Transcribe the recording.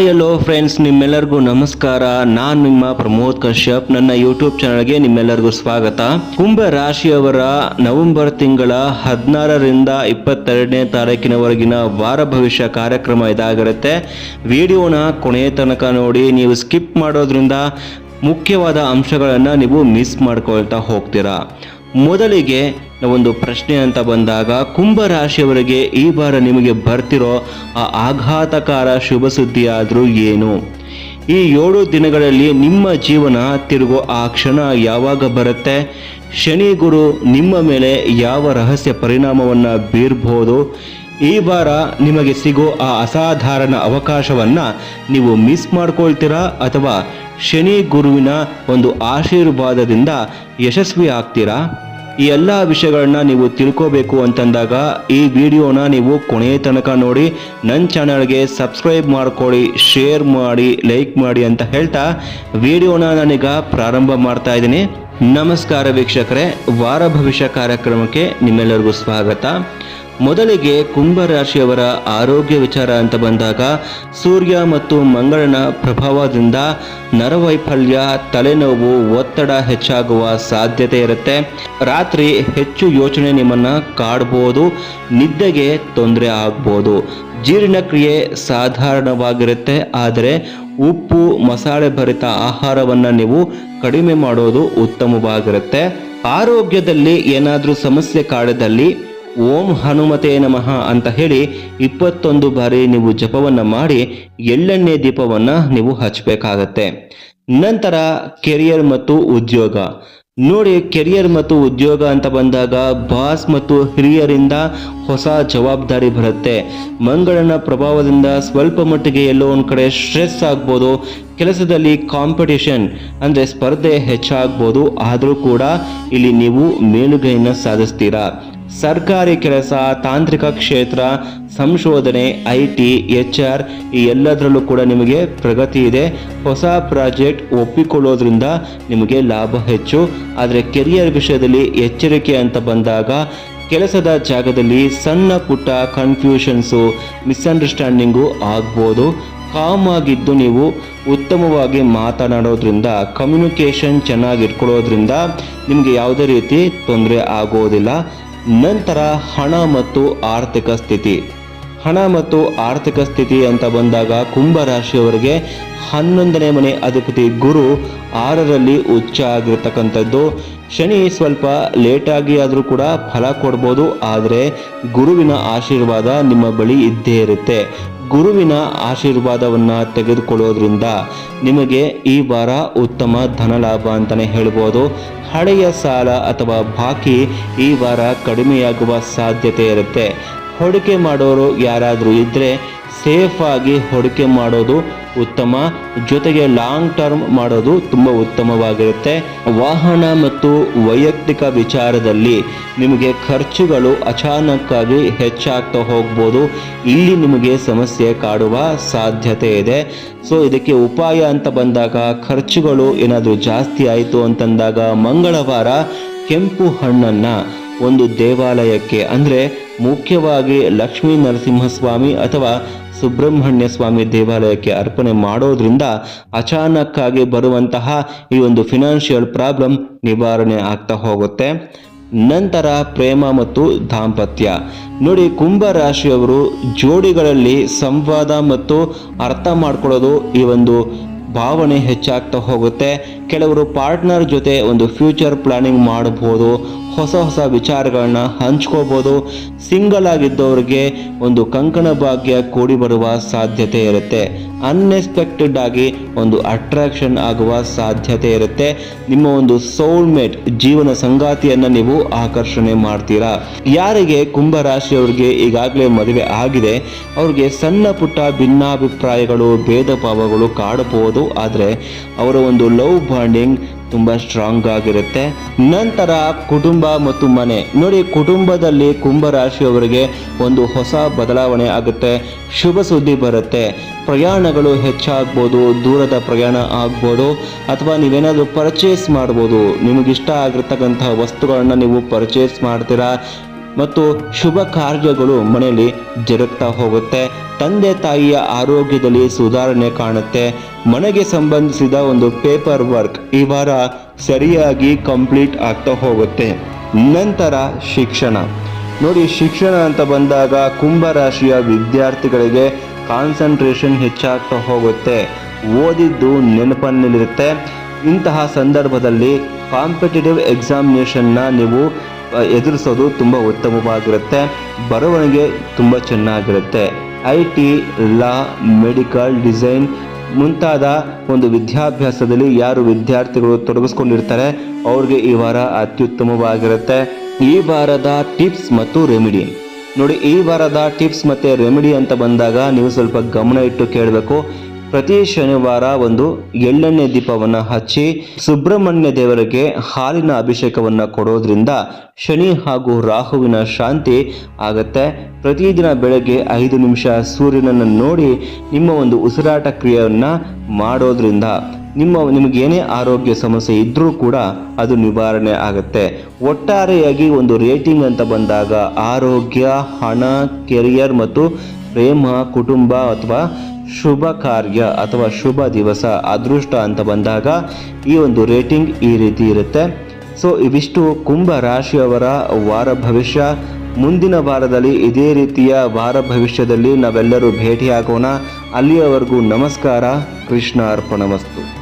Hi hello friends ನಿಮ್ಮೆಲ್ಲರಿಗೂ ನಮಸ್ಕಾರ. ನಾನು ನಿಮ್ಮ ಪ್ರಮೋದ್ ಕಶ್ಯಪ್. ನನ್ನ ಯೂಟ್ಯೂಬ್ ಚಾನಲ್ಗೆ ನಿಮ್ಮೆಲ್ಲರಿಗೂ ಸ್ವಾಗತ. ಕುಂಭ ರಾಶಿಯವರ ನವೆಂಬರ್ ತಿಂಗಳ ಹದಿನಾರರಿಂದ ಇಪ್ಪತ್ತೆರಡನೇ ತಾರೀಕಿನವರೆಗಿನ ವಾರ ಭವಿಷ್ಯ ಕಾರ್ಯಕ್ರಮ ಇದಾಗಿರುತ್ತೆ. ವಿಡಿಯೋನ ಕೊನೆಯ ತನಕ ನೋಡಿ, ನೀವು ಸ್ಕಿಪ್ ಮಾಡೋದ್ರಿಂದ ಮುಖ್ಯವಾದ ಅಂಶಗಳನ್ನು ನೀವು ಮಿಸ್ ಮಾಡ್ಕೊಳ್ತಾ ಹೋಗ್ತೀರಾ. ಮೊದಲಿಗೆ ಒಂದು ಪ್ರಶ್ನೆ ಅಂತ ಬಂದಾಗ ಕುಂಭ ರಾಶಿಯವರಿಗೆ ಈ ವಾರ ನಿಮಗೆ ಬರ್ತಿರೋ ಆ ಆಘಾತಕಾರ ಶುಭ ಸುದ್ದಿ ಆದರೂ ಏನು? ಈ ಏಳು ದಿನಗಳಲ್ಲಿ ನಿಮ್ಮ ಜೀವನ ತಿರುಗೋ ಆ ಕ್ಷಣ ಯಾವಾಗ ಬರುತ್ತೆ? ಶನಿ ಗುರು ನಿಮ್ಮ ಮೇಲೆ ಯಾವ ರಹಸ್ಯ ಪರಿಣಾಮವನ್ನು ಬೀರ್ಬೋದು? ಈ ವಾರ ನಿಮಗೆ ಸಿಗೋ ಆ ಅಸಾಧಾರಣ ಅವಕಾಶವನ್ನು ನೀವು ಮಿಸ್ ಮಾಡ್ಕೊಳ್ತೀರಾ? ಅಥವಾ ಶನಿ ಗುರುವಿನ ಒಂದು ಆಶೀರ್ವಾದದಿಂದ ಯಶಸ್ವಿ ಆಗ್ತೀರಾ ಈ ಎಲ್ಲ ವಿಷಯಗಳನ್ನ ನೀವು ತಿಳ್ಕೋಬೇಕು ಅಂತಂದಾಗ ಈ ವಿಡಿಯೋನ ನೀವು ಕೊನೆಯ ತನಕ ನೋಡಿ ನನ್ನ ಚಾನಲ್ಗೆ ಸಬ್ಸ್ಕ್ರೈಬ್ ಮಾಡ್ಕೊಳ್ಳಿ, ಶೇರ್ ಮಾಡಿ, ಲೈಕ್ ಮಾಡಿ ಅಂತ ಹೇಳ್ತಾ ವಿಡಿಯೋನ ನಾನೀಗ ಪ್ರಾರಂಭ ಮಾಡ್ತಾ ಇದ್ದೀನಿ. ನಮಸ್ಕಾರ ವೀಕ್ಷಕರೇ, ವಾರ ಭವಿಷ್ಯ ಕಾರ್ಯಕ್ರಮಕ್ಕೆ ನಿಮ್ಮೆಲ್ಲರಿಗೂ ಸ್ವಾಗತ. ಮೊದಲಿಗೆ ಕುಂಭ ರಾಶಿಯವರ ಆರೋಗ್ಯ ವಿಚಾರ ಅಂತ ಬಂದಾಗ ಸೂರ್ಯ ಮತ್ತು ಮಂಗಳನ ಪ್ರಭಾವದಿಂದ ನರವೈಫಲ್ಯ, ತಲೆನೋವು, ಒತ್ತಡ ಹೆಚ್ಚಾಗುವ ಸಾಧ್ಯತೆ ಇರುತ್ತೆ. ರಾತ್ರಿ ಹೆಚ್ಚು ಯೋಚನೆ ನಿಮ್ಮನ್ನ ಕಾಡ್ಬೋದು, ನಿದ್ದೆಗೆ ತೊಂದರೆ ಆಗ್ಬೋದು. ಜೀರ್ಣಕ್ರಿಯೆ ಸಾಧಾರಣವಾಗಿರುತ್ತೆ, ಆದರೆ ಉಪ್ಪು, ಮಸಾಲೆ ಭರಿತ ಆಹಾರವನ್ನು ನೀವು ಕಡಿಮೆ ಮಾಡೋದು ಉತ್ತಮವಾಗಿರುತ್ತೆ. ಆರೋಗ್ಯದಲ್ಲಿ ಏನಾದರೂ ಸಮಸ್ಯೆ ಕಾಡದಲ್ಲಿ ಓಂ ಹನುಮತೆ ನಮಃ ಅಂತ ಹೇಳಿ ಇಪ್ಪತ್ತೊಂದು ಬಾರಿ ನೀವು ಜಪವನ್ನು ಮಾಡಿ ಎಳ್ಳೆಣ್ಣೆ ದೀಪವನ್ನು ನೀವು ಹಚ್ಚಬೇಕಾಗತ್ತೆ ನಂತರ ಕೆರಿಯರ್ ಮತ್ತು ಉದ್ಯೋಗ. ನೋಡಿ ಕೆರಿಯರ್ ಮತ್ತು ಉದ್ಯೋಗ ಅಂತ ಬಂದಾಗ ಬಾಸ್ ಮತ್ತು ಹಿರಿಯರಿಂದ ಹೊಸ ಜವಾಬ್ದಾರಿ ಬರುತ್ತೆ. ಮಂಗಳನ ಪ್ರಭಾವದಿಂದ ಸ್ವಲ್ಪ ಮಟ್ಟಿಗೆ ಎಲ್ಲೋ ಒಂದು ಕಡೆ ಸ್ಟ್ರೆಸ್ ಆಗ್ಬೋದು, ಕೆಲಸದಲ್ಲಿ ಕಾಂಪಿಟೇಷನ್ ಅಂದರೆ ಸ್ಪರ್ಧೆ ಹೆಚ್ಚಾಗ್ಬೋದು, ಆದರೂ ಕೂಡ ಇಲ್ಲಿ ನೀವು ಮೇಲುಗೈನ ಸಾಧಿಸ್ತೀರಾ? ಸರ್ಕಾರಿ ಕೆಲಸ, ತಾಂತ್ರಿಕ ಕ್ಷೇತ್ರ, ಸಂಶೋಧನೆ, ಐ ಟಿ, ಎಚ್ ಆರ್ ಈ ಎಲ್ಲದರಲ್ಲೂ ಕೂಡ ನಿಮಗೆ ಪ್ರಗತಿ ಇದೆ. ಹೊಸ ಪ್ರಾಜೆಕ್ಟ್ ಒಪ್ಪಿಕೊಳ್ಳೋದ್ರಿಂದ ನಿಮಗೆ ಲಾಭ ಹೆಚ್ಚು. ಆದರೆ ಕೆರಿಯರ್ ವಿಷಯದಲ್ಲಿ ಎಚ್ಚರಿಕೆ ಅಂತ ಬಂದಾಗ ಕೆಲಸದ ಜಾಗದಲ್ಲಿ ಸಣ್ಣ ಪುಟ್ಟ ಕನ್ಫ್ಯೂಷನ್ಸು ಮಿಸ್ಅಂಡರ್ಸ್ಟ್ಯಾಂಡಿಂಗು ಆಗ್ಬೋದು. ಕಾಮ್ ಆಗಿದ್ದು ನೀವು ಉತ್ತಮವಾಗಿ ಮಾತನಾಡೋದ್ರಿಂದ ಕಮ್ಯುನಿಕೇಷನ್ ಚೆನ್ನಾಗಿ ಇಟ್ಕೊಳ್ಳೋದ್ರಿಂದ ನಿಮಗೆ ಯಾವುದೇ ರೀತಿ ತೊಂದರೆ ಆಗೋದಿಲ್ಲ. ನಂತರ ಹಣ ಮತ್ತು ಆರ್ಥಿಕ ಸ್ಥಿತಿ. ಹಣ ಮತ್ತು ಆರ್ಥಿಕ ಸ್ಥಿತಿ ಅಂತ ಬಂದಾಗ ಕುಂಭ ರಾಶಿಯವರಿಗೆ ಹನ್ನೊಂದನೇ ಮನೆ ಅಧಿಪತಿ ಗುರು ಆರರಲ್ಲಿ ಉಚ್ಚ ಆಗಿರ್ತಕ್ಕಂಥದ್ದು. ಶನಿ ಸ್ವಲ್ಪ ಲೇಟಾಗಿ ಆದರೂ ಕೂಡ ಫಲ ಕೊಡ್ಬೋದು, ಆದರೆ ಗುರುವಿನ ಆಶೀರ್ವಾದ ನಿಮ್ಮ ಬಳಿ ಇದ್ದೇ ಇರುತ್ತೆ. ಗುರುವಿನ ಆಶೀರ್ವಾದವನ್ನು ತೆಗೆದುಕೊಳ್ಳೋದ್ರಿಂದ ನಿಮಗೆ ಈ ವಾರ ಉತ್ತಮ ಧನಲಾಭ ಅಂತಲೇ ಹೇಳ್ಬೋದು. ಹಳೆಯ ಸಾಲ ಅಥವಾ ಬಾಕಿ ಈ ವಾರ ಕಡಿಮೆಯಾಗುವ ಸಾಧ್ಯತೆ ಇರುತ್ತೆ. ಹೂಡಿಕೆ ಮಾಡೋರು ಯಾರಾದರೂ ಇದ್ದರೆ ಸೇಫ್ ಆಗಿ ಹೂಡಿಕೆ ಮಾಡೋದು ಉತ್ತಮ. ಜೊತೆಗೆ ಲಾಂಗ್ ಟರ್ಮ್ ಮಾಡೋದು ತುಂಬ ಉತ್ತಮವಾಗಿರುತ್ತೆ. ವಾಹನ ಮತ್ತು ವೈಯಕ್ತಿಕ ವಿಚಾರದಲ್ಲಿ ನಿಮಗೆ ಖರ್ಚುಗಳು ಅಚಾನಕ್ಕಾಗಿ ಹೆಚ್ಚಾಗ್ತಾ ಹೋಗ್ಬೋದು. ಇಲ್ಲಿ ನಿಮಗೆ ಸಮಸ್ಯೆ ಕಾಡುವ ಸಾಧ್ಯತೆ ಇದೆ. ಸೊ ಇದಕ್ಕೆ ಉಪಾಯ ಅಂತ ಬಂದಾಗ ಖರ್ಚುಗಳು ಏನಾದರೂ ಜಾಸ್ತಿ ಆಯಿತು ಅಂತಂದಾಗ ಮಂಗಳವಾರ ಕೆಂಪು ಹಣ್ಣನ್ನು ಒಂದು ದೇವಾಲಯಕ್ಕೆ ಅಂದರೆ ಮುಖ್ಯವಾಗಿ ಲಕ್ಷ್ಮೀ ನರಸಿಂಹಸ್ವಾಮಿ ಅಥವಾ ಸುಬ್ರಹ್ಮಣ್ಯ ಸ್ವಾಮಿ ದೇವಾಲಯಕ್ಕೆ ಅರ್ಪಣೆ ಮಾಡೋದ್ರಿಂದ ಅಚಾನಕ್ಕಾಗಿ ಬರುವಂತಹ ಈ ಒಂದು ಫಿನಾನ್ಷಿಯಲ್ ಪ್ರಾಬ್ಲಮ್ ನಿವಾರಣೆ ಆಗ್ತಾ ಹೋಗುತ್ತೆ. ನಂತರ ಪ್ರೇಮ ಮತ್ತು ದಾಂಪತ್ಯ. ನೋಡಿ, ಕುಂಭ ರಾಶಿಯವರು ಜೋಡಿಗಳಲ್ಲಿ ಸಂವಾದ ಮತ್ತು ಅರ್ಥ ಮಾಡ್ಕೊಳ್ಳೋದು ಈ ಒಂದು ಭಾವನೆ ಹೆಚ್ಚಾಗ್ತಾ ಹೋಗುತ್ತೆ. ಕೆಲವರು ಪಾರ್ಟ್ನರ್ ಜೊತೆ ಒಂದು ಫ್ಯೂಚರ್ ಪ್ಲಾನಿಂಗ್ ಮಾಡಬಹುದು ಹೊಸ ಹೊಸ ವಿಚಾರಗಳನ್ನ ಹಂಚ್ಕೋಬೋದು. ಸಿಂಗಲ್ ಆಗಿದ್ದವ್ರಿಗೆ ಒಂದು ಕಂಕಣ ಭಾಗ್ಯ ಕೂಡಿ ಬರುವ ಸಾಧ್ಯತೆ ಇರುತ್ತೆ. ಅನ್ಎಕ್ಸ್ಪೆಕ್ಟೆಡ್ ಆಗಿ ಒಂದು ಅಟ್ರಾಕ್ಷನ್ ಆಗುವ ಸಾಧ್ಯತೆ ಇರುತ್ತೆ. ನಿಮ್ಮ ಒಂದು ಸೋಲ್ಮೇಟ್ ಜೀವನ ಸಂಗಾತಿಯನ್ನು ನೀವು ಆಕರ್ಷಣೆ ಮಾಡ್ತೀರಾ? ಯಾರಿಗೆ ಕುಂಭ ರಾಶಿಯವರಿಗೆ ಈಗಾಗಲೇ ಮದುವೆ ಆಗಿದೆ. ಅವ್ರಿಗೆ ಸಣ್ಣ ಪುಟ್ಟ ಭಿನ್ನಾಭಿಪ್ರಾಯಗಳು, ಭೇದ ಭಾವಗಳು ಕಾಡಬಹುದು. ಆದರೆ ಅವರ ಒಂದು ಲವ್ ಬಾಂಡಿಂಗ್ ತುಂಬ ಸ್ಟ್ರಾಂಗ್ ಆಗಿರುತ್ತೆ. ನಂತರ ಕುಟುಂಬ ಮತ್ತು ಮನೆ. ನೋಡಿ, ಕುಟುಂಬದಲ್ಲಿ ಕುಂಭ ರಾಶಿಯವರಿಗೆ ಒಂದು ಹೊಸ ಬದಲಾವಣೆ ಆಗುತ್ತೆ. ಶುಭ ಸುದ್ದಿ ಬರುತ್ತೆ. ಪ್ರಯಾಣಗಳು ಹೆಚ್ಚಾಗ್ಬೋದು, ದೂರದ ಪ್ರಯಾಣ ಆಗ್ಬೋದು, ಅಥವಾ ನೀವೇನಾದರೂ ಪರ್ಚೇಸ್ ಮಾಡ್ಬೋದು. ನಿಮಗಿಷ್ಟ ಆಗಿರ್ತಕ್ಕಂತಹ ವಸ್ತುಗಳನ್ನು ನೀವು ಪರ್ಚೇಸ್ ಮಾಡ್ತೀರಾ? ಮತ್ತು ಶುಭ ಕಾರ್ಯಗಳು ಮನೆಯಲ್ಲಿ ಜರುಗ್ತಾ ಹೋಗುತ್ತೆ. ತಂದೆ ತಾಯಿಯ ಆರೋಗ್ಯದಲ್ಲಿ ಸುಧಾರಣೆ ಕಾಣುತ್ತೆ. ಮನೆಗೆ ಸಂಬಂಧಿಸಿದ ಒಂದು ಪೇಪರ್ ವರ್ಕ್ ಈ ವಾರ ಸರಿಯಾಗಿ ಕಂಪ್ಲೀಟ್ ಆಗ್ತಾ ಹೋಗುತ್ತೆ. ನಂತರ ಶಿಕ್ಷಣ. ನೋಡಿ, ಶಿಕ್ಷಣ ಅಂತ ಬಂದಾಗ ಕುಂಭ ರಾಶಿಯ ವಿದ್ಯಾರ್ಥಿಗಳಿಗೆ ಕಾನ್ಸಂಟ್ರೇಷನ್ ಹೆಚ್ಚಾಗ್ತಾ ಹೋಗುತ್ತೆ. ಓದಿದ್ದು ನೆನಪನ್ನಲ್ಲಿರುತ್ತೆ ಇಂತಹ ಸಂದರ್ಭದಲ್ಲಿ ಕಾಂಪಿಟೇಟಿವ್ ಎಕ್ಸಾಮಿನೇಷನ್ನ ನೀವು ಎದುರಿಸೋದು ತುಂಬ ಉತ್ತಮವಾಗಿರುತ್ತೆ. ಬರವಣಿಗೆ ತುಂಬ ಚೆನ್ನಾಗಿರುತ್ತೆ. I T, law, medical design ಮುಂತಾದ ಒಂದು ವಿದ್ಯಾಭ್ಯಾಸದಲ್ಲಿ ಯಾರು ವಿದ್ಯಾರ್ಥಿಗಳು ತೊಡಗಿಸ್ಕೊಂಡಿರ್ತಾರೆ, ಅವ್ರಿಗೆ ಈ ವಾರ ಅತ್ಯುತ್ತಮವಾಗಿರುತ್ತೆ. ಈ ವಾರದ ಟಿಪ್ಸ್ ಮತ್ತು ರೆಮಿಡಿ. ನೋಡಿ, ಈ ವಾರದ ಟಿಪ್ಸ್ ಮತ್ತು ರೆಮಿಡಿ ಅಂತ ಬಂದಾಗ ನೀವು ಸ್ವಲ್ಪ ಗಮನ ಇಟ್ಟು ಕೇಳಬೇಕು. ಪ್ರತಿ ಶನಿವಾರ ಒಂದು ಎಳ್ಳೆಣ್ಣೆ ದೀಪವನ್ನು ಹಚ್ಚಿ ಸುಬ್ರಹ್ಮಣ್ಯ ದೇವರಿಗೆ ಹಾಲಿನ ಅಭಿಷೇಕವನ್ನು ಕೊಡೋದ್ರಿಂದ ಶನಿ ಹಾಗೂ ರಾಹುವಿನ ಶಾಂತಿ ಆಗತ್ತೆ. ಪ್ರತಿದಿನ ಬೆಳಗ್ಗೆ ಐದು ನಿಮಿಷ ಸೂರ್ಯನನ್ನು ನೋಡಿ ನಿಮ್ಮ ಒಂದು ಉಸಿರಾಟ ಕ್ರಿಯೆಯನ್ನು ಮಾಡೋದ್ರಿಂದ ನಿಮ್ಮ ನಿಮಗೇನೇ ಆರೋಗ್ಯ ಸಮಸ್ಯೆ ಇದ್ದರೂ ಕೂಡ ಅದು ನಿವಾರಣೆ ಆಗುತ್ತೆ. ಒಟ್ಟಾರೆಯಾಗಿ ಒಂದು ರೇಟಿಂಗ್ ಅಂತ ಬಂದಾಗ ಆರೋಗ್ಯ, ಹಣ, ಕೆರಿಯರ್ ಮತ್ತು ಪ್ರೇಮ, ಕುಟುಂಬ ಅಥವಾ ಶುಭ ಕಾರ್ಯ ಅಥವಾ ಶುಭ ದಿವಸ ಅದೃಷ್ಟ ಅಂತ ಬಂದಾಗ ಈ ಒಂದು ರೇಟಿಂಗ್ ಈ ರೀತಿ ಇರುತ್ತೆ. ಸೊ, ಇವಿಷ್ಟು ಕುಂಭ ರಾಶಿಯವರ ವಾರ ಭವಿಷ್ಯ. ಮುಂದಿನ ವಾರದಲ್ಲಿ ಇದೇ ರೀತಿಯ ವಾರ ಭವಿಷ್ಯದಲ್ಲಿ ನಾವೆಲ್ಲರೂ ಭೇಟಿಯಾಗೋಣ. ಅಲ್ಲಿಯವರೆಗೂ ನಮಸ್ಕಾರ ಕೃಷ್ಣ ಅರ್ಪಣಮಸ್ತು